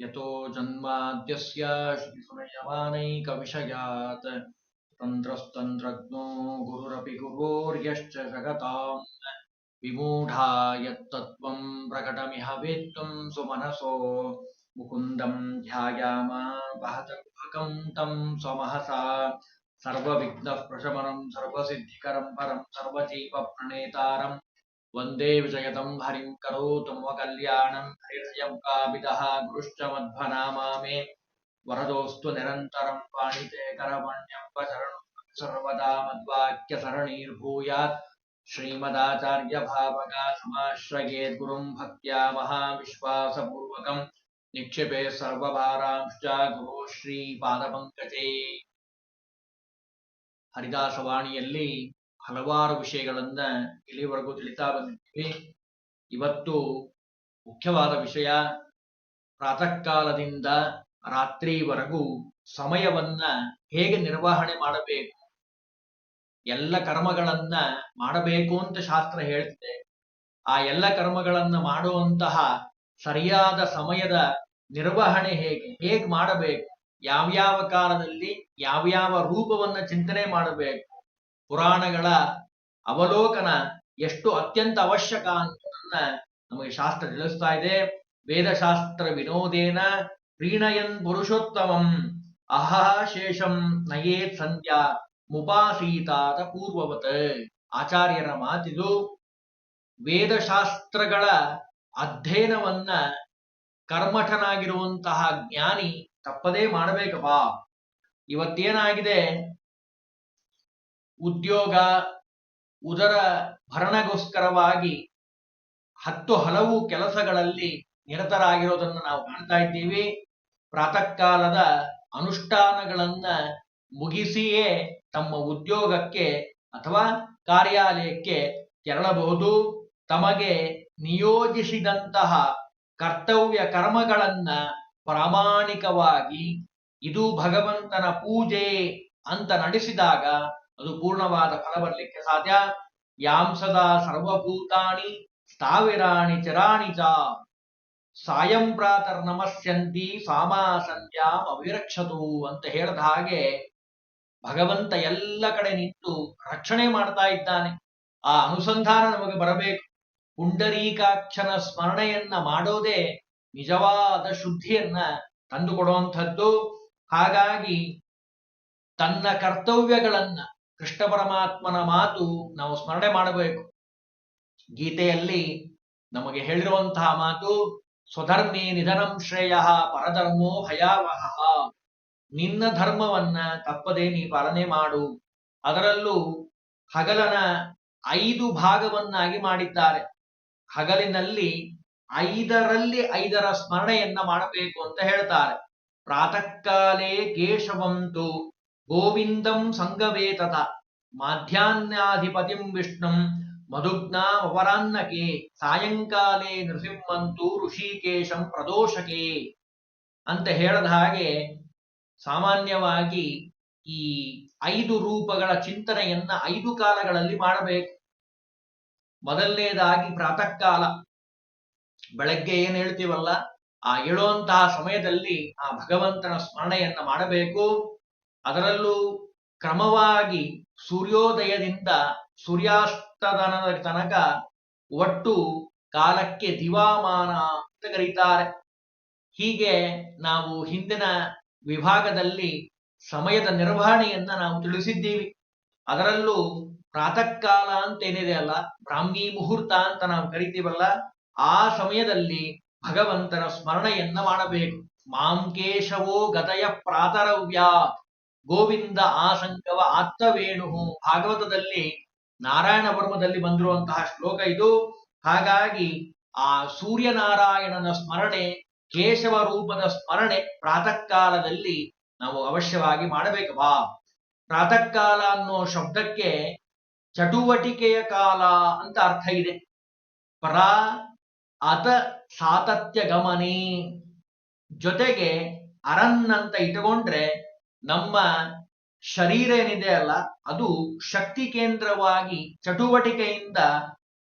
यतो जन्माद्यस्य श्रीसुनयमानैकविषयात्। तन्त्रस्तन्त्रज्ञो गुरुरपि गुरोर्यश्च जगताम्। विमूढा यत्तत्त्वम् प्रकटमिह वेत्तुम् सुमनसो। मुकुन्दम् ध्यायामा वहतम् तम् स्वमहसा। सर्वविघ्नः प्रशमनम् सर्वसिद्धिकरम् परम् सर्वजीवप्रणेतारम्। वन्दे विजयतं हरिं करोतु मम कल्याणं हरिर्यं काविदः गुरुश्च मध्वनामा मे वरदोऽस्तु निरन्तरं पाणिते करवण्यं वचरणं सर्वदा मद्वाक्यसरणीर्भूयात् श्रीमदाचार्यभावगा समाश्रयेद्गुरुं भक्त्या महाविश्वासपूर्वकं निक्षिपे सर्वभारांश्च ಗುರು ಶ್ರೀ ಪಾದಪಂಕಜೇ ಹರಿದಾಸವಾಣಿಯಲ್ಲಿ ಹಲವಾರು ವಿಷಯಗಳನ್ನ ಇಲ್ಲಿವರೆಗೂ ತಿಳಿತಾ ಬಂದಿದ್ದೀವಿ ಇವತ್ತು ಮುಖ್ಯವಾದ ವಿಷಯ ಪ್ರಾತಃ ಕಾಲದಿಂದ ರಾತ್ರಿವರೆಗೂ ಸಮಯವನ್ನ ಹೇಗೆ ನಿರ್ವಹಣೆ ಮಾಡಬೇಕು? ಎಲ್ಲ ಕರ್ಮಗಳನ್ನ ಮಾಡಬೇಕು ಅಂತ ಶಾಸ್ತ್ರ ಹೇಳ್ತಿದೆ. ಆ ಎಲ್ಲ ಕರ್ಮಗಳನ್ನ ಮಾಡುವಂತಹ ಸರಿಯಾದ ಸಮಯದ ನಿರ್ವಹಣೆ ಹೇಗೆ? ಹೇಗೆ ಮಾಡಬೇಕು? ಯಾವ್ಯಾವ ಕಾಲದಲ್ಲಿ ಯಾವ್ಯಾವ ರೂಪವನ್ನ ಚಿಂತನೆ ಮಾಡಬೇಕು? ಪುರಾಣಗಳ ಅವಲೋಕನ ಎಷ್ಟು ಅತ್ಯಂತ ಅವಶ್ಯಕ ಅನ್ನೋದನ್ನ ನಮಗೆ ಶಾಸ್ತ್ರ ತಿಳಿಸ್ತಾ ಇದೆ. ವೇದಶಾಸ್ತ್ರ ವಿನೋದೇನ ಪ್ರೀಣಯನ್ ಪುರುಷೋತ್ತಮಂ ಅಹಃ ಶೇಷಂ ನಯೇತ್ ಸಂಧ್ಯಾ ಮುಪಾಸೀತಾತ ಪೂರ್ವವತ್. ಆಚಾರ್ಯರ ಮಾತಿದು ವೇದಶಾಸ್ತ್ರಗಳ ಅಧ್ಯಯನವನ್ನ ಕರ್ಮಠನಾಗಿರುವಂತಹ ಜ್ಞಾನಿ ತಪ್ಪದೇ ಮಾಡಬೇಕಪ್ಪ. ಇವತ್ತೇನಾಗಿದೆ? ಉದ್ಯೋಗ ಉದರ ಭರಣಗೋಸ್ಕರವಾಗಿ ಹತ್ತು ಹಲವು ಕೆಲಸಗಳಲ್ಲಿ ನಿರತರಾಗಿರೋದನ್ನು ನಾವು ಕಾಣ್ತಾ ಇದ್ದೀವಿ. ಪ್ರಾತಃ ಕಾಲದ ಅನುಷ್ಠಾನಗಳನ್ನ ಮುಗಿಸಿಯೇ ತಮ್ಮ ಉದ್ಯೋಗಕ್ಕೆ ಅಥವಾ ಕಾರ್ಯಾಲಯಕ್ಕೆ ತೆರಳಬಹುದು. ತಮಗೆ ನಿಯೋಜಿಸಿದಂತಹ ಕರ್ತವ್ಯ ಕರ್ಮಗಳನ್ನ ಪ್ರಾಮಾಣಿಕವಾಗಿ ಇದು ಭಗವಂತನ ಪೂಜೆ ಅಂತ ನಡೆಸಿದಾಗ ಅದು ಪೂರ್ಣವಾದ ಫಲ ಬರಲಿಕ್ಕೆ ಸಾಧ್ಯ. ಯಾಂಸದ ಸರ್ವಭೂತಾಣಿ ಸ್ಥಾವಿರಾಣಿ ಚರಾಣಿ ಚ. ಸಾಯಂ ಪ್ರಾತರ್ ನಮಸ್ಯಂತಿ ಸಾಮಾ ಸಂಧ್ಯಾಂ ಅವಿರಕ್ಷತು ಅಂತ ಹೇಳದ ಹಾಗೆ ಭಗವಂತ ಎಲ್ಲ ಕಡೆ ನಿಂತು ರಕ್ಷಣೆ ಮಾಡ್ತಾ ಇದ್ದಾನೆ. ಆ ಅನುಸಂಧಾನ ನಮಗೆ ಬರಬೇಕು. ಪುಂಡರೀಕಾಕ್ಷನ ಸ್ಮರಣೆಯನ್ನ ಮಾಡೋದೇ ನಿಜವಾದ ಶುದ್ಧಿಯನ್ನ ತಂದುಕೊಡುವಂಥದ್ದು. ಹಾಗಾಗಿ ತನ್ನ ಕರ್ತವ್ಯಗಳನ್ನ ಕೃಷ್ಣ ಪರಮಾತ್ಮನ ಮಾತು ನಾವು ಸ್ಮರಣೆ ಮಾಡಬೇಕು. ಗೀತೆಯಲ್ಲಿ ನಮಗೆ ಹೇಳಿರುವಂತಹ ಮಾತು, ಸ್ವಧರ್ಮಿ ನಿಧನಂ ಶ್ರೇಯ ಪರಧರ್ಮೋ ಭಯಾವಹ. ನಿನ್ನ ಧರ್ಮವನ್ನ ತಪ್ಪದೆ ನೀ ಪಾಲನೆ ಮಾಡು. ಅದರಲ್ಲೂ ಹಗಲನ ಐದು ಭಾಗವನ್ನಾಗಿ ಮಾಡಿದ್ದಾರೆ. ಹಗಲಿನಲ್ಲಿ ಐದರಲ್ಲಿ ಐದರ ಸ್ಮರಣೆಯನ್ನ ಮಾಡಬೇಕು ಅಂತ ಹೇಳ್ತಾರೆ. ಪ್ರಾತಃ ಕಾಲೇ ಕೇಶವಂತು ಗೋವಿಂದಂ ಸಂಗವೇತತ ಮಾಧ್ಯಾಹ್ನಾಧಿಪತಿಂ ವಿಷ್ಣುಂ ಮಧುಗ್ನಾಮಪರಾನ್ನಕೆ ಸಾಯಂಕಾಲೇ ನೃಸಿಂಹಂತು ಋಷಿಕೇಶಂ ಪ್ರದೋಷಕೆ ಅಂತ ಹೇಳದ ಹಾಗೆ ಸಾಮಾನ್ಯವಾಗಿ ಈ ಐದು ರೂಪಗಳ ಚಿಂತನೆಯನ್ನ ಐದು ಕಾಲಗಳಲ್ಲಿ ಮಾಡಬೇಕು. ಮೊದಲನೇದಾಗಿ ಪ್ರಾತಃ ಕಾಲ ಬೆಳಗ್ಗೆ ಏನ್ ಹೇಳ್ತೀವಲ್ಲ? ಆ ಏಳುವಂತಹ ಸಮಯದಲ್ಲಿ ಆ ಭಗವಂತನ ಸ್ಮರಣೆಯನ್ನ ಮಾಡಬೇಕು. ಅದರಲ್ಲೂ ಕ್ರಮವಾಗಿ ಸೂರ್ಯೋದಯದಿಂದ ಸೂರ್ಯಾಸ್ತದನದ ತನಕ ಒಟ್ಟು ಕಾಲಕ್ಕೆ ದಿವಾಮಾನ ಅಂತ ಕರೀತಾರೆ. ಹೀಗೆ ನಾವು ಹಿಂದಿನ ವಿಭಾಗದಲ್ಲಿ ಸಮಯದ ನಿರ್ವಹಣೆಯನ್ನ ನಾವು ತಿಳಿಸಿದ್ದೀವಿ. ಅದರಲ್ಲೂ ಪ್ರಾತಃ ಕಾಲ ಅಂತ ಏನಿದೆ ಅಲ್ಲ, ಬ್ರಾಹ್ಮಿ ಮುಹೂರ್ತ ಅಂತ ನಾವು ಕರಿತೀವಲ್ಲ, ಆ ಸಮಯದಲ್ಲಿ ಭಗವಂತನ ಸ್ಮರಣೆಯನ್ನ ಮಾಡಬೇಕು. ಮಾಂಕೇಶವೋ ಗತಯ ಪ್ರಾತರವ್ಯ ಗೋವಿಂದ ಆಸಂಗವ ಆತ್ತವೇಣು. ಭಾಗವತದಲ್ಲಿ ನಾರಾಯಣ ವರ್ಮದಲ್ಲಿ ಬಂದಿರುವಂತಹ ಶ್ಲೋಕ ಇದು. ಹಾಗಾಗಿ ಆ ಸೂರ್ಯನಾರಾಯಣನ ಸ್ಮರಣೆ, ಕೇಶವ ರೂಪದ ಸ್ಮರಣೆ ಪ್ರಾತಃ ಕಾಲದಲ್ಲಿ ನಾವು ಅವಶ್ಯವಾಗಿ ಮಾಡಬೇಕವಾ ಪ್ರಾತಃ ಕಾಲ ಅನ್ನೋ ಶಬ್ದಕ್ಕೆ ಚಟುವಟಿಕೆಯ ಕಾಲ ಅಂತ ಅರ್ಥ ಇದೆ. ಪರ ಅತ ಸಾತತ್ಯ ಗಮನಿ ಜೊತೆಗೆ ಅರನ್ ಅಂತ ಇಟ್ಟುಕೊಂಡ್ರೆ ನಮ್ಮ ಶರೀರ ಏನಿದೆ ಅಲ್ಲ, ಅದು ಶಕ್ತಿ ಕೇಂದ್ರವಾಗಿ ಚಟುವಟಿಕೆಯಿಂದ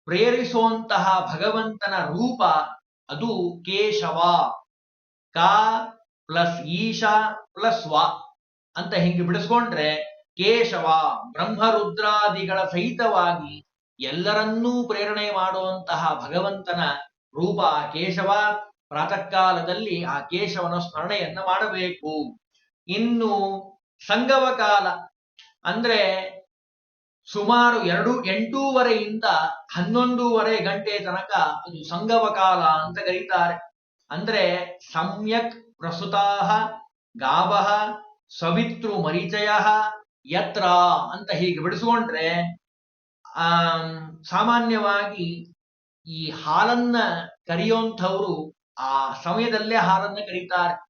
ಪ್ರೇರಿಸುವಂತಹ ಭಗವಂತನ ರೂಪ ಅದು ಕೇಶವ. ಕ ಪ್ಲಸ್ ಈಶಾ ಪ್ಲಸ್ ವ ಅಂತ ಹಿಂಗೆ ಬಿಡಿಸ್ಕೊಂಡ್ರೆ ಕೇಶವ ಬ್ರಹ್ಮರುದ್ರಾದಿಗಳ ಸಹಿತವಾಗಿ ಎಲ್ಲರನ್ನೂ ಪ್ರೇರಣೆ ಮಾಡುವಂತಹ ಭಗವಂತನ ರೂಪ ಕೇಶವ. ಪ್ರಾತಃ ಕಾಲದಲ್ಲಿ ಆ ಕೇಶವನ ಸ್ಮರಣೆಯನ್ನ ಮಾಡಬೇಕು. ಇನ್ನು ಸಂಗವ ಕಾಲ ಅಂದ್ರೆ ಸುಮಾರು ಎರಡು, ಎಂಟೂವರೆಯಿಂದ ಹನ್ನೊಂದೂವರೆ ಗಂಟೆ ತನಕ ಅದು ಸಂಗವ ಕಾಲ ಅಂತ ಕರೀತಾರೆ. ಅಂದ್ರೆ ಸಮ್ಯಕ್ ಪ್ರಸುತಾಹ ಗಾವಹ ಸವಿತೃ ಮರಿಚಯ ಯತ್ರ ಅಂತ ಹೀಗೆ ಬಿಡಿಸ್ಕೊಂಡ್ರೆ ಆ ಸಾಮಾನ್ಯವಾಗಿ ಈ ಹಾಲನ್ನ ಕರೆಯುವಂಥವ್ರು ಆ ಸಮಯದಲ್ಲೇ ಹಾಲನ್ನ ಕರೀತಾರೆ.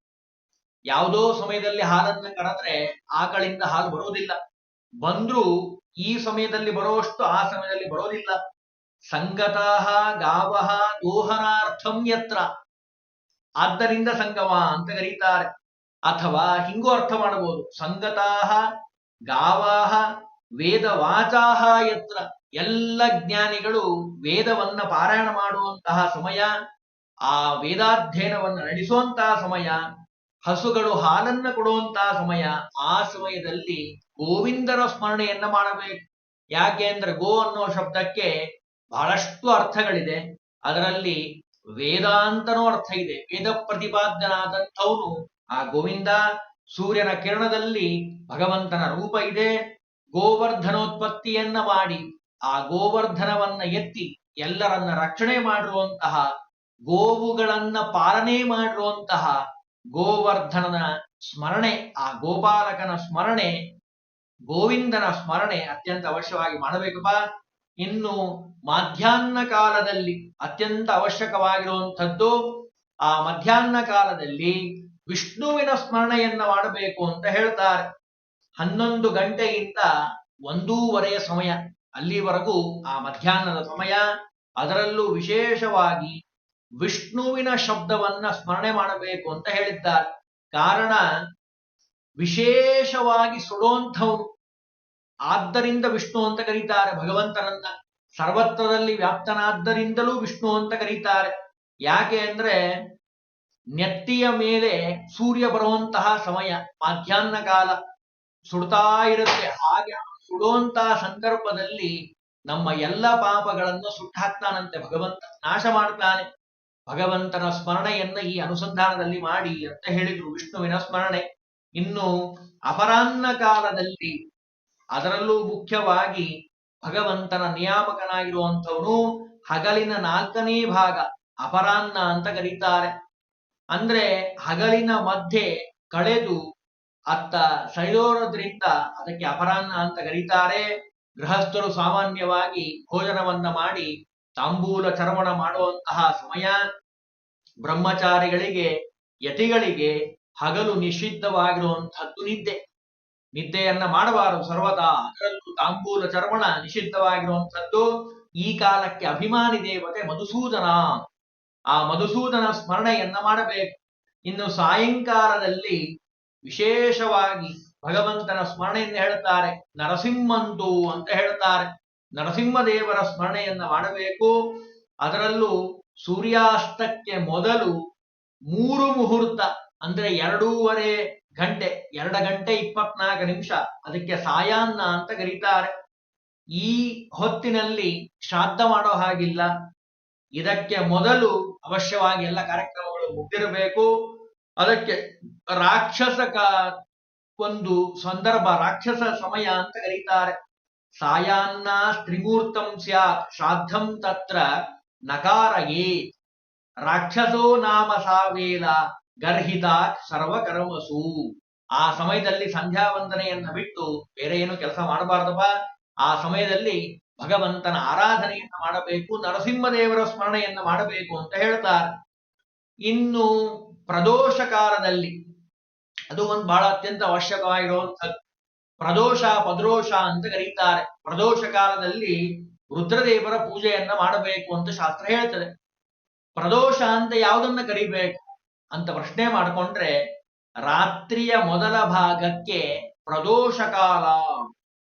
ಯಾವುದೋ ಸಮಯದಲ್ಲಿ ಹಾಲನ್ನ ಕರೆದ್ರೆ ಆಕಳಿಂದ ಹಾಲು ಬರೋದಿಲ್ಲ ಬಂದ್ರೂ ಈ ಸಮಯದಲ್ಲಿ ಬರೋಷ್ಟು ಆ ಸಮಯದಲ್ಲಿ ಬರೋದಿಲ್ಲ. ಸಂಗತಃ ಗಾವಹ ದೋಹನಾರ್ಥಂ ಯತ್ರ. ಆದ್ದರಿಂದ ಸಂಗಮ ಅಂತ ಕರೀತಾರೆ. ಅಥವಾ ಹಿಂಗೂ ಅರ್ಥ ಮಾಡಬಹುದು. ಸಂಗತಾಹ ಗಾವಾಹ ವೇದವಾಚಾಹ ಯತ್ರ. ಎಲ್ಲ ಜ್ಞಾನಿಗಳು ವೇದವನ್ನ ಪಾರಾಯಣ ಮಾಡುವಂತಹ ಸಮಯ, ಆ ವೇದಾಧ್ಯಯನವನ್ನು ನಡೆಸುವಂತಹ ಸಮಯ ಹಸುಗಳು ಹಾಲನ್ನ ಕೊಡುವಂತಹ ಸಮಯ ಆ ಸಮಯದಲ್ಲಿ ಗೋವಿಂದರ ಸ್ಮರಣೆಯನ್ನ ಮಾಡಬೇಕು. ಯಾಕೆ ಅಂದ್ರೆ ಗೋ ಅನ್ನೋ ಶಬ್ದಕ್ಕೆ ಬಹಳಷ್ಟು ಅರ್ಥಗಳಿದೆ. ಅದರಲ್ಲಿ ವೇದಾಂತನೋ ಅರ್ಥ ಇದೆ. ವೇದ ಪ್ರತಿಪಾದ್ಯನಾದಂಥವನು ಆ ಗೋವಿಂದ ಸೂರ್ಯನ ಕಿರಣದಲ್ಲಿ ಭಗವಂತನ ರೂಪ ಇದೆ. ಗೋವರ್ಧನೋತ್ಪತ್ತಿಯನ್ನ ಮಾಡಿ ಆ ಗೋವರ್ಧನವನ್ನ ಎತ್ತಿ ಎಲ್ಲರನ್ನ ರಕ್ಷಣೆ ಮಾಡಿರುವಂತಹ ಗೋವುಗಳನ್ನ ಪಾಲನೆ ಮಾಡಿರುವಂತಹ ಗೋವರ್ಧನನ ಸ್ಮರಣೆ, ಆ ಗೋಪಾಲಕನ ಸ್ಮರಣೆ, ಗೋವಿಂದನ ಸ್ಮರಣೆ ಅತ್ಯಂತ ಅವಶ್ಯವಾಗಿ ಮಾಡಬೇಕಪ್ಪ. ಇನ್ನು ಮಧ್ಯಾಹ್ನ ಕಾಲದಲ್ಲಿ ಅತ್ಯಂತ ಅವಶ್ಯಕವಾಗಿರುವಂಥದ್ದು, ಆ ಮಧ್ಯಾಹ್ನ ಕಾಲದಲ್ಲಿ ವಿಷ್ಣುವಿನ ಸ್ಮರಣೆಯನ್ನ ಮಾಡಬೇಕು ಅಂತ ಹೇಳ್ತಾರೆ. ಹನ್ನೊಂದು ಗಂಟೆಯಿಂದ ಒಂದೂವರೆಯ ಸಮಯ ಅಲ್ಲಿವರೆಗೂ ಆ ಮಧ್ಯಾಹ್ನದ ಸಮಯ. ಅದರಲ್ಲೂ ವಿಶೇಷವಾಗಿ ವಿಷ್ಣುವಿನ ಶಬ್ದವನ್ನ ಸ್ಮರಣೆ ಮಾಡಬೇಕು ಅಂತ ಹೇಳಿದ್ದಾರೆ. ಕಾರಣ ವಿಶೇಷವಾಗಿ ಸುಡೋಂಥವ್ರು. ಆದ್ದರಿಂದ ವಿಷ್ಣು ಅಂತ ಕರೀತಾರೆ, ಭಗವಂತನನ್ನ. ಸರ್ವತ್ರದಲ್ಲಿ ವ್ಯಾಪ್ತನಾದ್ದರಿಂದಲೂ ವಿಷ್ಣು ಅಂತ ಕರೀತಾರೆ. ಯಾಕೆ ಅಂದ್ರೆ ನೆತ್ತಿಯ ಮೇಲೆ ಸೂರ್ಯ ಬರುವಂತಹ ಸಮಯ, ಮಧ್ಯಾಹ್ನ ಕಾಲ ಸುಡ್ತಾ ಇರುತ್ತೆ. ಹಾಗೆ ಸುಡುವಂತಹ ಸಂದರ್ಭದಲ್ಲಿ ನಮ್ಮ ಎಲ್ಲ ಪಾಪಗಳನ್ನು ಸುಟ್ಟಾಕ್ತಾನಂತೆ ಭಗವಂತ, ನಾಶ ಮಾಡ್ತಾನೆ. ಭಗವಂತನ ಸ್ಮರಣೆಯನ್ನ ಈ ಅನುಸಂಧಾನದಲ್ಲಿ ಮಾಡಿ ಅಂತ ಹೇಳಿದ್ರು ವಿಷ್ಣುವಿನ ಸ್ಮರಣೆ. ಇನ್ನು ಅಪರಾಹ್ನ ಕಾಲದಲ್ಲಿ ಅದರಲ್ಲೂ ಮುಖ್ಯವಾಗಿ ಭಗವಂತನ ನಿಯಾಮಕನಾಗಿರುವಂಥವನು ಹಗಲಿನ ನಾಲ್ಕನೇ ಭಾಗ, ಅಪರಾಹ್ನ ಅಂತ ಕರೀತಾರೆ. ಅಂದ್ರೆ ಹಗಲಿನ ಮಧ್ಯೆ ಕಳೆದು ಅತ್ತ ಸೈದೋರದ್ರಿಂದ ಅದಕ್ಕೆ ಅಪರಾಹ್ನ ಅಂತ ಕರೀತಾರೆ. ಗೃಹಸ್ಥರು ಸಾಮಾನ್ಯವಾಗಿ ಭೋಜನವನ್ನ ಮಾಡಿ ತಾಂಬೂಲ ಚರ್ಮಣ ಮಾಡುವಂತಹ ಸಮಯ ಬ್ರಹ್ಮಚಾರಿಗಳಿಗೆ, ಯತಿಗಳಿಗೆ ಹಗಲು ನಿಷಿದ್ಧವಾಗಿರುವಂತಹದ್ದು ನಿದ್ದೆ. ನಿದ್ದೆಯನ್ನ ಮಾಡಬಾರದು ಸರ್ವದಾ. ಅದರಲ್ಲೂ ತಾಂಬೂಲ ಚರ್ಮಣ ನಿಷಿದ್ಧವಾಗಿರುವಂಥದ್ದು ಈ ಕಾಲಕ್ಕೆ ಅಭಿಮಾನಿ ದೇವತೆ ಮಧುಸೂದನ. ಆ ಮಧುಸೂದನ ಸ್ಮರಣೆಯನ್ನ ಮಾಡಬೇಕು. ಇನ್ನು ಸಾಯಂಕಾಲದಲ್ಲಿ ವಿಶೇಷವಾಗಿ ಭಗವಂತನ ಸ್ಮರಣೆಯನ್ನು ಹೇಳುತ್ತಾರೆ ನರಸಿಂಹಂತು ಅಂತ ಹೇಳ್ತಾರೆ ನರಸಿಂಹದೇವರ ಸ್ಮರಣೆಯನ್ನ ಮಾಡಬೇಕು. ಅದರಲ್ಲೂ ಸೂರ್ಯಾಸ್ತಕ್ಕೆ ಮೊದಲು ಮೂರು ಮುಹೂರ್ತ, ಅಂದ್ರೆ ಎರಡೂವರೆ ಗಂಟೆ, ಎರಡು ಗಂಟೆ ಇಪ್ಪತ್ನಾಲ್ಕು ನಿಮಿಷ ಅದಕ್ಕೆ ಸಾಯಾನ್ನ ಅಂತ ಕರೀತಾರೆ. ಈ ಹೊತ್ತಿನಲ್ಲಿ ಶ್ರಾದ್ದ ಮಾಡೋ ಹಾಗಿಲ್ಲ. ಇದಕ್ಕೆ ಮೊದಲು ಅವಶ್ಯವಾಗಿ ಎಲ್ಲ ಕಾರ್ಯಕ್ರಮಗಳು ಮುಗ್ದಿರಬೇಕು ಅದಕ್ಕೆ ರಾಕ್ಷಸ ಒಂದು ಸಂದರ್ಭ, ರಾಕ್ಷಸ ಸಮಯ ಅಂತ ಕರೀತಾರೆ. ಸಾಯಾನ್ನ ಸ್ಯಾತ್ ಶ್ರಾದ್ದಂ ತತ್ರ ನಕಾರಯೇ ರಾಕ್ಷಸೋ ನಾಮ ಸಾವೇಲ ಗರ್ಹಿತ ಸರ್ವಕರ್ಮಸು ಆ ಸಮಯದಲ್ಲಿ ಸಂಧ್ಯಾ ವಂದನೆಯನ್ನ ಬಿಟ್ಟು ಬೇರೆ ಏನು ಕೆಲಸ ಮಾಡಬಾರ್ದಪ್ಪ. ಆ ಸಮಯದಲ್ಲಿ ಭಗವಂತನ ಆರಾಧನೆಯನ್ನ ಮಾಡಬೇಕು, ನರಸಿಂಹದೇವರ ಸ್ಮರಣೆಯನ್ನ ಮಾಡಬೇಕು ಅಂತ ಹೇಳ್ತಾರೆ. ಇನ್ನು ಪ್ರದೋಷ ಕಾಲದಲ್ಲಿ ಅದು ಒಂದು ಬಹಳ ಅತ್ಯಂತ ಅವಶ್ಯಕವಾಗಿರುವಂಥದ್ದು. ಪ್ರದೋಷ ಪದ್ರೋಷ ಅಂತ ಕರೀತಾರೆ. ಪ್ರದೋಷ ಕಾಲದಲ್ಲಿ ರುದ್ರದೇವರ ಪೂಜೆಯನ್ನ ಮಾಡಬೇಕು ಅಂತ ಶಾಸ್ತ್ರ ಹೇಳ್ತದೆ. ಪ್ರದೋಷ ಅಂತ ಯಾವುದನ್ನ ಕರಿಬೇಕು ಅಂತ ಪ್ರಶ್ನೆ ಮಾಡಿಕೊಂಡ್ರೆ ರಾತ್ರಿಯ ಮೊದಲ ಭಾಗಕ್ಕೆ ಪ್ರದೋಷ ಕಾಲ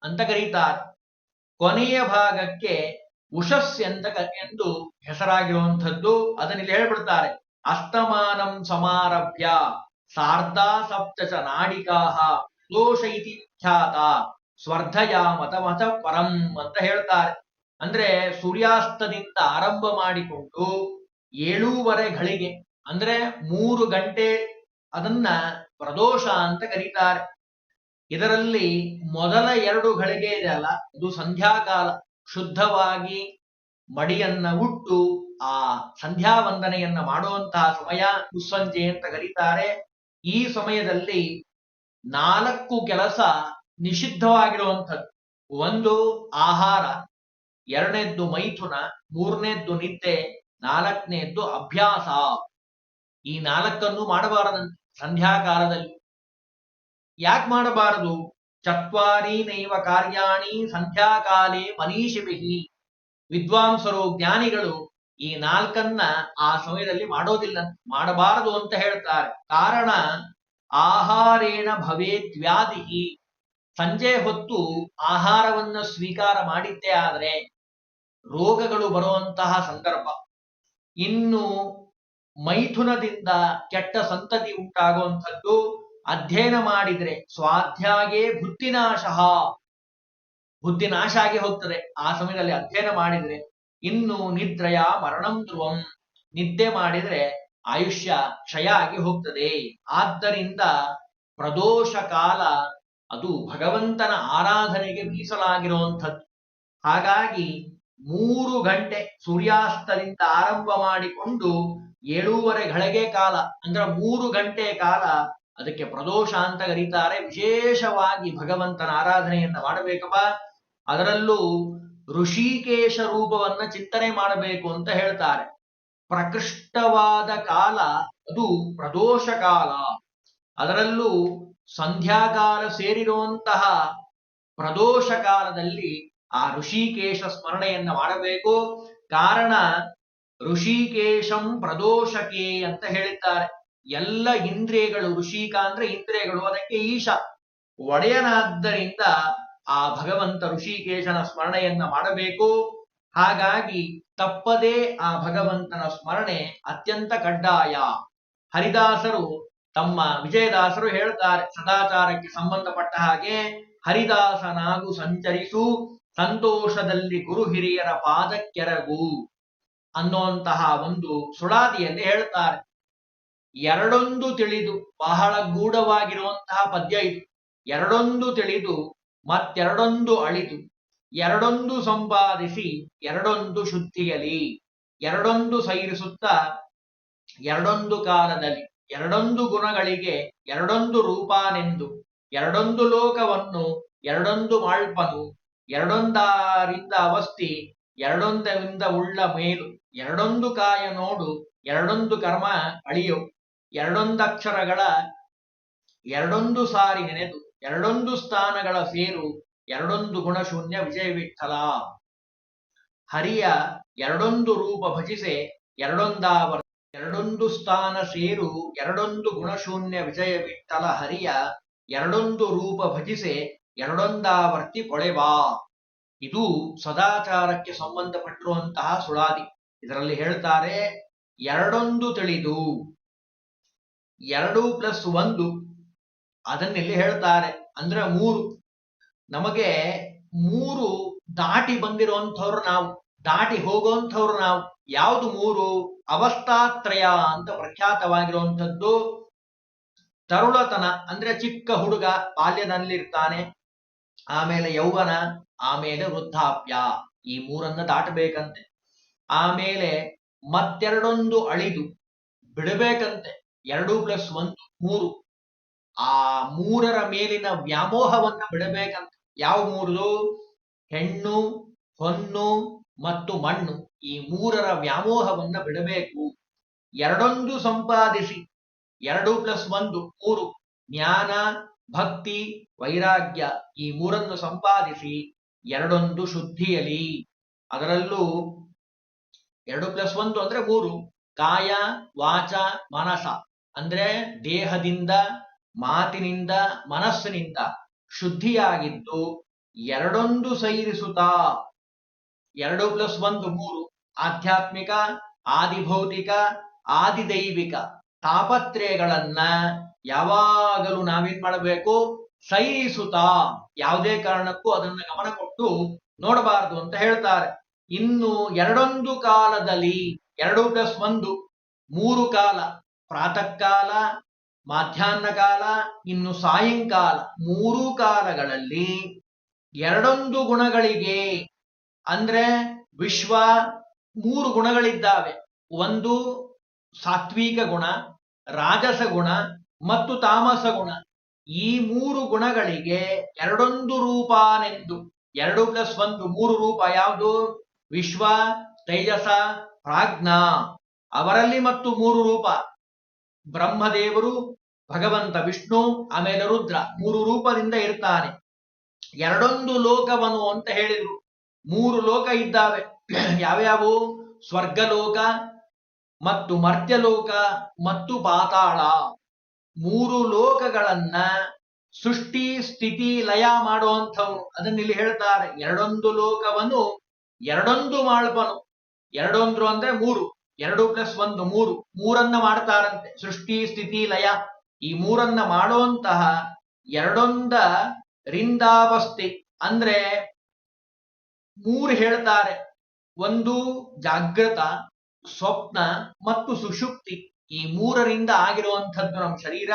ಅಂತ ಕರೀತಾರೆ. ಕೊನೆಯ ಭಾಗಕ್ಕೆ ಉಷಸ್ ಅಂತ ಎಂದು ಹೆಸರಾಗಿರುವಂಥದ್ದು ಅದನ್ನ ಇಲ್ಲಿ ಹೇಳ್ಬಿಡ್ತಾರೆ. ಅಸ್ತಮಾನಂ ಸಮಾರಭ್ಯ ಸಾರ್ಧಾ ಸಪ್ತಚ ನಾಡಿಕಾಹ ದೋಷ ಇತಿ ಖ್ಯಾತ. ಸ್ವರ್ಧಯ ಮತ ಮತ ಪರಂ ಅಂತ ಹೇಳ್ತಾರೆ. ಅಂದ್ರೆ ಸೂರ್ಯಾಸ್ತದಿಂದ ಆರಂಭ ಮಾಡಿಕೊಂಡು ಏಳೂವರೆ ಗಳಿಗೆ ಅಂದ್ರೆ ಮೂರು ಗಂಟೆ ಅದನ್ನ ಪ್ರದೋಷ ಅಂತ ಕರೀತಾರೆ. ಇದರಲ್ಲಿ ಮೊದಲ ಎರಡು ಗಳಿಗೆ ಇದೆ ಅಲ್ಲ, ಇದು ಸಂಧ್ಯಾಕಾಲ. ಶುದ್ಧವಾಗಿ ಮಡಿಯನ್ನ ಉಟ್ಟು ಆ ಸಂಧ್ಯಾ ವಂದನೆಯನ್ನ ಮಾಡುವಂತಹ ಸಮಯ, ಮುಸ್ಸಂಜೆ ಅಂತ ಕರೀತಾರೆ. ಈ ಸಮಯದಲ್ಲಿ ನಾಲ್ಕು ಕೆಲಸ ನಿಷಿದ್ಧವಾಗಿರುವಂಥದ್ದು. ಒಂದು ಆಹಾರ, ಎರಡನೇದ್ದು ಮೈಥುನ, ಮೂರನೇದ್ದು ನಿದ್ದೆ, ನಾಲ್ಕನೇದ್ದು ಅಭ್ಯಾಸ. ಈ ನಾಲ್ಕನ್ನು ಮಾಡಬಾರದಂತೆ ಸಂಧ್ಯಾಕಾಲದಲ್ಲಿ. ಯಾಕೆ ಮಾಡಬಾರದು? ಚತ್ವಾರಿ ನೈವ ಕಾರ್ಯಾಣಿ ಸಂಧ್ಯಾಕಾಲೇ ಮನೀಷಿಭಿಹಿ ವಿದ್ವಾಂಸರು, ಜ್ಞಾನಿಗಳು ಈ ನಾಲ್ಕನ್ನ ಆ ಸಮಯದಲ್ಲಿ ಮಾಡೋದಿಲ್ಲ, ಮಾಡಬಾರದು ಅಂತ ಹೇಳ್ತಾರೆ. ಕಾರಣ ಆಹಾರೇಣ ಭವೇತ್ ವ್ಯಾಧಿ ಸಂಜೆ ಹೊತ್ತು ಆಹಾರವನ್ನ ಸ್ವೀಕಾರ ಮಾಡಿದ್ದೇ ಆದ್ರೆ ರೋಗಗಳು ಬರುವಂತಹ ಸಂದರ್ಭ. ಇನ್ನು ಮೈಥುನದಿಂದ ಕೆಟ್ಟ ಸಂತತಿ ಉಂಟಾಗುವಂಥದ್ದು ಅಧ್ಯಯನ ಮಾಡಿದ್ರೆ ಸ್ವಾಧ್ಯಾಯೇ ಬುದ್ಧಿನಾಶ ಬುದ್ಧಿ ನಾಶ ಆಗಿ ಹೋಗ್ತದೆ. ಆ ಸಮಯದಲ್ಲಿ ಅಧ್ಯಯನ ಮಾಡಿದ್ರೆ ಇನ್ನು ನಿದ್ರೆಯ ಮರಣಂ ಧ್ರುವಂ. ನಿದ್ದೆ ಮಾಡಿದ್ರೆ ಆಯುಷ್ಯ ಕ್ಷಯ ಆಗಿ ಹೋಗ್ತದೆ. ಆದ್ದರಿಂದ ಪ್ರದೋಷ ಕಾಲ ಅದು ಭಗವಂತನ ಆರಾಧನೆಗೆ ಮೀಸಲಾಗಿರುವಂಥದ್ದು. ಹಾಗಾಗಿ ಮೂರು ಗಂಟೆ ಸೂರ್ಯಾಸ್ತದಿಂದ ಆರಂಭ ಮಾಡಿಕೊಂಡು ಏಳೂವರೆ ಘಳಿಗೆ ಕಾಲ, ಅಂದ್ರೆ ಮೂರು ಗಂಟೆ ಕಾಲ ಅದಕ್ಕೆ ಪ್ರದೋಷ ಅಂತ ಕರೀತಾರೆ. ವಿಶೇಷವಾಗಿ ಭಗವಂತನ ಆರಾಧನೆಯನ್ನ ಮಾಡಬೇಕಪ್ಪ. ಅದರಲ್ಲೂ ಋಷಿಕೇಶ ರೂಪವನ್ನ ಚಿಂತನೆ ಮಾಡಬೇಕು ಅಂತ ಹೇಳ್ತಾರೆ. ಪ್ರಕೃಷ್ಟವಾದ ಕಾಲ ಅದು ಪ್ರದೋಷ ಕಾಲ. ಅದರಲ್ಲೂ ಸಂಧ್ಯಾಕಾಲ ಸೇರಿರುವಂತಹ ಪ್ರದೋಷ ಕಾಲದಲ್ಲಿ ಆ ಋಷಿಕೇಶ ಸ್ಮರಣೆಯನ್ನ ಮಾಡಬೇಕು. ಕಾರಣ ಋಷಿಕೇಶಂ ಪ್ರದೋಷಕೆ ಅಂತ ಹೇಳಿದ್ದಾರೆ. ಎಲ್ಲ ಇಂದ್ರಿಯಗಳು, ಋಷಿಕ ಅಂದ್ರೆ ಇಂದ್ರಿಯಗಳು, ಅದಕ್ಕೆ ಈಶ. ಒಡೆಯನಾದ್ದರಿಂದ ಆ ಭಗವಂತ ಋಷಿಕೇಶನ ಸ್ಮರಣೆಯನ್ನ ಮಾಡಬೇಕು. ಹಾಗಾಗಿ ತಪ್ಪದೇ ಆ ಭಗವಂತನ ಸ್ಮರಣೆ ಅತ್ಯಂತ ಕಡ್ಡಾಯ. ಹರಿದಾಸರು ತಮ್ಮ ವಿಜಯದಾಸರು ಹೇಳ್ತಾರೆ, ಸದಾಚಾರಕ್ಕೆ ಸಂಬಂಧಪಟ್ಟ ಹಾಗೆ ಹರಿದಾಸನಾಗು ಸಂಚರಿಸು, ಸಂತೋಷದಲ್ಲಿ ಗುರು ಹಿರಿಯರ ಪಾದಕ್ಕೆರಗು ಅನ್ನುವಂತಹ ಒಂದು ಸುಳಾದಿಯಲ್ಲಿ ಹೇಳ್ತಾರೆ. ಎರಡೊಂದು ತಿಳಿದು ಬಹಳ ಗೂಢವಾಗಿರುವಂತಹ ಪದ್ಯ ಇದು. ಎರಡೊಂದು ತಿಳಿದು ಮತ್ತೆರಡೊಂದು ಅಳಿದು ಎರಡೊಂದು ಸಂಪಾದಿಸಿ, ಎರಡೊಂದು ಶುದ್ಧಿಯಲಿ, ಎರಡೊಂದು ಸೈರಿಸುತ್ತಾ, ಎರಡೊಂದು ಕಾಲದಲ್ಲಿ, ಎರಡೊಂದು ಗುಣಗಳಿಗೆ, ಎರಡೊಂದು ರೂಪಾನೆಂದು, ಎರಡೊಂದು ಲೋಕವನ್ನು, ಎರಡೊಂದು ಮಾಳ್ಪನು, ಎರಡೊಂದಾರಿಂದ ಅವಸ್ಥಿ, ಎರಡೊಂದರಿಂದ ಉಳ್ಳ ಮೇಲು, ಎರಡೊಂದು ಕಾಯ ನೋಡು, ಎರಡೊಂದು ಕರ್ಮ ಅಳಿಯು, ಎರಡೊಂದಕ್ಷರಗಳ, ಎರಡೊಂದು ಸಾರಿ ನೆನೆದು, ಎರಡೊಂದು ಸ್ಥಾನಗಳ ಸೇರು ಎರಡೊಂದು ಗುಣಶೂನ್ಯ ವಿಜಯ ವಿಠಲ. ಹರಿಯ ಎರಡೊಂದು ರೂಪ ಭಜಿಸೆ ಎರಡೊಂದಾವರ್ ಎರಡೊಂದು ಸ್ಥಾನ ಸೇರು, ಎರಡೊಂದು ಗುಣಶೂನ್ಯ ವಿಜಯ ವಿಠಲ ಹರಿಯ ಎರಡೊಂದು ರೂಪ ಭಜಿಸೆ ಎರಡೊಂದಾವರ್ತಿ ಕೊಳೆವಾ. ಇದು ಸದಾಚಾರಕ್ಕೆ ಸಂಬಂಧಪಟ್ಟಿರುವಂತಹ ಸುಳಾದಿ. ಇದರಲ್ಲಿ ಹೇಳ್ತಾರೆ, ಎರಡೊಂದು ತಿಳಿದು, ಎರಡು ಪ್ಲಸ್ ಒಂದು, ಅದನ್ನೆಲ್ಲಿ ಹೇಳ್ತಾರೆ? ಅಂದ್ರೆ ಮೂರು. ನಮಗೆ ಮೂರು ದಾಟಿ ಬಂದಿರುವಂಥವ್ರು ನಾವು, ದಾಟಿ ಹೋಗುವಂಥವ್ರು ನಾವು. ಯಾವುದು ಮೂರು? ಅವಸ್ಥಾತ್ರಯ ಅಂತ ಪ್ರಖ್ಯಾತವಾಗಿರುವಂಥದ್ದು. ತರುಳತನ ಅಂದ್ರೆ ಚಿಕ್ಕ ಹುಡುಗ ಬಾಲ್ಯದಲ್ಲಿರ್ತಾನೆ. ಆಮೇಲೆ ಯೌವನ, ಆಮೇಲೆ ವೃದ್ಧಾಪ್ಯ. ಈ ಮೂರನ್ನ ದಾಟಬೇಕಂತೆ. ಆಮೇಲೆ ಮತ್ತೆರಡೊಂದು ಅಳಿದು ಬಿಡಬೇಕಂತೆ. ಎರಡು ಪ್ಲಸ್ ಒಂದು, ಮೂರು. ಆ ಮೂರರ ಮೇಲಿನ ವ್ಯಾಮೋಹವನ್ನ ಬಿಡಬೇಕಂತ ಯಾವ ಮೂರು ಹೆಣ್ಣು, ಹೊನ್ನು ಮತ್ತು ಮಣ್ಣು. ಈ ಮೂರರ ವ್ಯಾಮೋಹವನ್ನ ಬಿಡಬೇಕು. ಎರಡೊಂದು ಸಂಪಾದಿಸಿ. ಎರಡು ಪ್ಲಸ್ ಒಂದು, ಮೂರು. ಜ್ಞಾನ, ಭಕ್ತಿ, ವೈರಾಗ್ಯ ಈ ಮೂರನ್ನು ಸಂಪಾದಿಸಿ ಎರಡೊಂದು ಶುದ್ಧಿಯಲಿ. ಅದರಲ್ಲೂ ಎರಡು ಪ್ಲಸ್ ಒಂದು ಅಂದ್ರೆ ಮೂರು. ಕಾಯ, ವಾಚ, ಮನಸ. ಅಂದ್ರೆ ದೇಹದಿಂದ ಮಾತಿನಿಂದ ಮನಸ್ಸಿನಿಂದ ಶುದ್ಧಿಯಾಗಿದ್ದು ಎರಡೊಂದು ಸೈರಿಸುತ್ತಾ. ಎರಡು ಪ್ಲಸ್ ಒಂದು ಮೂರು. ಆಧ್ಯಾತ್ಮಿಕ, ಆದಿಭೌತಿಕ, ಆದಿದೈವಿಕ ತಾಪತ್ರಯಗಳನ್ನ ಯಾವಾಗಲೂ ನಾವೇನ್ ಮಾಡಬೇಕು? ಸೈರಿಸುತ್ತಾ. ಯಾವುದೇ ಕಾರಣಕ್ಕೂ ಅದನ್ನ ಗಮನ ಕೊಟ್ಟು ನೋಡಬಾರದು ಅಂತ ಹೇಳ್ತಾರೆ. ಇನ್ನು ಎರಡೊಂದು ಕಾಲದಲ್ಲಿ ಎರಡು ಪ್ಲಸ್ ಒಂದು, ಮೂರು ಕಾಲ ಪ್ರಾತಃ ಕಾಲ ಮಾಧ್ಯಾಹ್ನ ಕಾಲ, ಇನ್ನು ಸಾಯಂಕಾಲ ಮೂರು ಕಾಲಗಳಲ್ಲಿ ಎರಡೊಂದು ಗುಣಗಳಿಗೆ, ಅಂದ್ರೆ ವಿಶ್ವ ಮೂರು ಗುಣಗಳಿದ್ದಾವೆ. ಒಂದು ಸಾತ್ವಿಕ ಗುಣ, ರಾಜಸ ಗುಣ ಮತ್ತು ತಾಮಸ ಗುಣ. ಈ ಮೂರು ಗುಣಗಳಿಗೆ ಎರಡೊಂದು ರೂಪಾನೆಂದು ಎರಡು ಪ್ಲಸ್ ಒಂದು, ಮೂರು ರೂಪ ಯಾವುದು? ವಿಶ್ವ, ತೈಜಸ, ಪ್ರಾಜ್ಞಾ. ಅವರಲ್ಲಿ ಮತ್ತು ಮೂರು ರೂಪ. ಬ್ರಹ್ಮದೇವರು ಭಗವಂತ ವಿಷ್ಣು ಆಮೇಲೆ ರುದ್ರ ಮೂರು ರೂಪದಿಂದ ಇರ್ತಾನೆ. ಎರಡೊಂದು ಲೋಕವನು ಅಂತ ಹೇಳಿದ್ರು. ಮೂರು ಲೋಕ ಇದ್ದಾವೆ. ಯಾವ್ಯಾವು? ಸ್ವರ್ಗಲೋಕ ಮತ್ತು ಮರ್ತ್ಯಲೋಕ ಮತ್ತು ಪಾತಾಳ. ಮೂರು ಲೋಕಗಳನ್ನ ಸೃಷ್ಟಿ, ಸ್ಥಿತಿ, ಲಯ ಮಾಡುವಂಥವು ಅದನ್ನ ಇಲ್ಲಿ ಹೇಳ್ತಾರೆ. ಎರಡೊಂದು ಲೋಕವನ್ನು ಎರಡೊಂದು ಮಾಳ್ಪನು. ಎರಡೊಂದು ಅಂದ್ರೆ ಮೂರು. ಎರಡು ಪ್ಲಸ್ ಒಂದು ಮೂರು. ಮೂರನ್ನ ಮಾಡ್ತಾರಂತೆ. ಸೃಷ್ಟಿ, ಸ್ಥಿತಿ, ಲಯ. ಈ ಮೂರನ್ನ ಮಾಡುವಂತಹ ಎರಡೊಂದ ರಿಂದಾವಸ್ಥೆ, ಅಂದ್ರೆ ಮೂರು ಹೇಳ್ತಾರೆ. ಒಂದು ಜಾಗೃತ ಸ್ವಪ್ನ ಮತ್ತು ಸುಷುಪ್ತಿ ಈ ಮೂರರಿಂದ ಆಗಿರುವಂಥದ್ದು ನಮ್ಮ ಶರೀರ.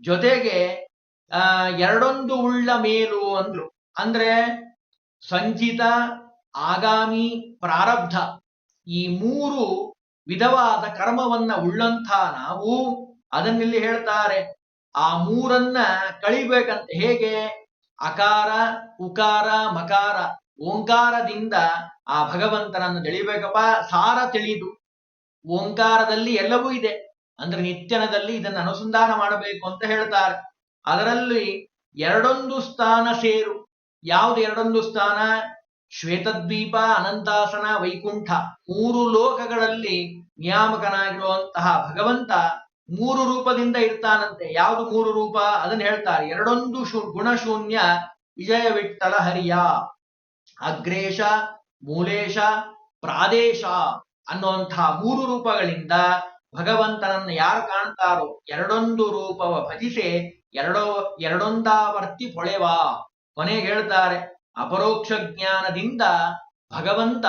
ಜೊತೆಗೆ, ಆ, ಎರಡೊಂದು ಉಳ್ಳ ಮೇಲು ಅಂದ್ರು. ಅಂದ್ರೆ ಸಂಚಿತ, ಆಗಾಮಿ, ಪ್ರಾರಬ್ಧ. ಈ ಮೂರು ವಿಧವಾದ ಕರ್ಮವನ್ನ ಉಳ್ಳಂಥ ನಾವು ಅದನ್ನಿಲ್ಲಿ ಹೇಳ್ತಾರೆ. ಆ ಮೂರನ್ನ ಕಳಿಬೇಕಂತ ಹೇಗೆ? ಅಕಾರ, ಉಕಾರ, ಮಕಾರ. ಓಂಕಾರದಿಂದ ಆ ಭಗವಂತನನ್ನು ತಿಳಿಬೇಕಪ್ಪ. ಸಾರ ತಿಳಿದು ಓಂಕಾರದಲ್ಲಿ ಎಲ್ಲವೂ ಇದೆ. ಅಂದ್ರೆ ನಿತ್ಯನದಲ್ಲಿ ಇದನ್ನು ಅನುಸಂಧಾನ ಮಾಡಬೇಕು ಅಂತ ಹೇಳ್ತಾರೆ. ಅದರಲ್ಲಿ ಎರಡೊಂದು ಸ್ಥಾನ ಸೇರು. ಯಾವುದು ಎರಡೊಂದು ಸ್ಥಾನ? ಶ್ವೇತದ್ವೀಪ, ಅನಂತಾಸನ, ವೈಕುಂಠ. ಮೂರು ಲೋಕಗಳಲ್ಲಿ ನಿಯಾಮಕನಾಗಿರುವಂತಹ ಭಗವಂತ ಮೂರು ರೂಪದಿಂದ ಇರ್ತಾನಂತೆ. ಯಾವುದು ಮೂರು ರೂಪ? ಅದನ್ನ ಹೇಳ್ತಾರೆ. ಎರಡೊಂದು ಶು, ಗುಣಶೂನ್ಯ ವಿಜಯ ವಿಠಲ ಹರಿಯ. ಅಗ್ರೇಶ, ಮೂಲೇಶ, ಪ್ರಾದೇಶ ಅನ್ನುವಂತಹ ಮೂರು ರೂಪಗಳಿಂದ ಭಗವಂತನನ್ನು ಯಾರು ಕಾಣ್ತಾರೋ ಎರಡೊಂದು ರೂಪವ ಭಜಿಸೆ ಎರಡೋ, ಎರಡೊಂದಾವರ್ತಿ ಪೊಳೆವ ಕೊನೆಗೆ ಹೇಳ್ತಾರೆ, ಅಪರೋಕ್ಷ ಜ್ಞಾನದಿಂದ ಭಗವಂತ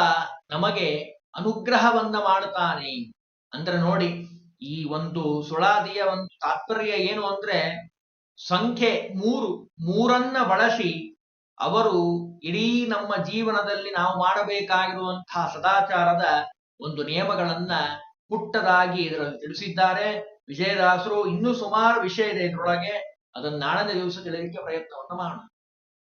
ನಮಗೆ ಅನುಗ್ರಹವನ್ನ ಮಾಡುತ್ತಾನೆ ಅಂದ್ರೆ ನೋಡಿ ಈ ಒಂದು ಸುಳಾದಿಯ ಒಂದು ತಾತ್ಪರ್ಯ ಏನು ಅಂದ್ರೆ ಸಂಖ್ಯೆ ಮೂರು, ಮೂರನ್ನ ಬಳಸಿ ಅವರು ಇಡೀ ನಮ್ಮ ಜೀವನದಲ್ಲಿ ನಾವು ಮಾಡಬೇಕಾಗಿರುವಂತಹ ಸದಾಚಾರದ ಒಂದು ನಿಯಮಗಳನ್ನ ಪುಟ್ಟದಾಗಿ ಇದರಲ್ಲಿ ತಿಳಿಸಿದ್ದಾರೆ. ವಿಜಯದಾಸರು ಇನ್ನೂ ಸುಮಾರು ವಿಷಯ ಇದೆ ಇದರೊಳಗೆ. ಅದನ್ನ ನಾಳೆ ದಿವಸ ತಿಳಿಯಲಿಕ್ಕೆ ಪ್ರಯತ್ನವನ್ನು ಮಾಡೋಣ.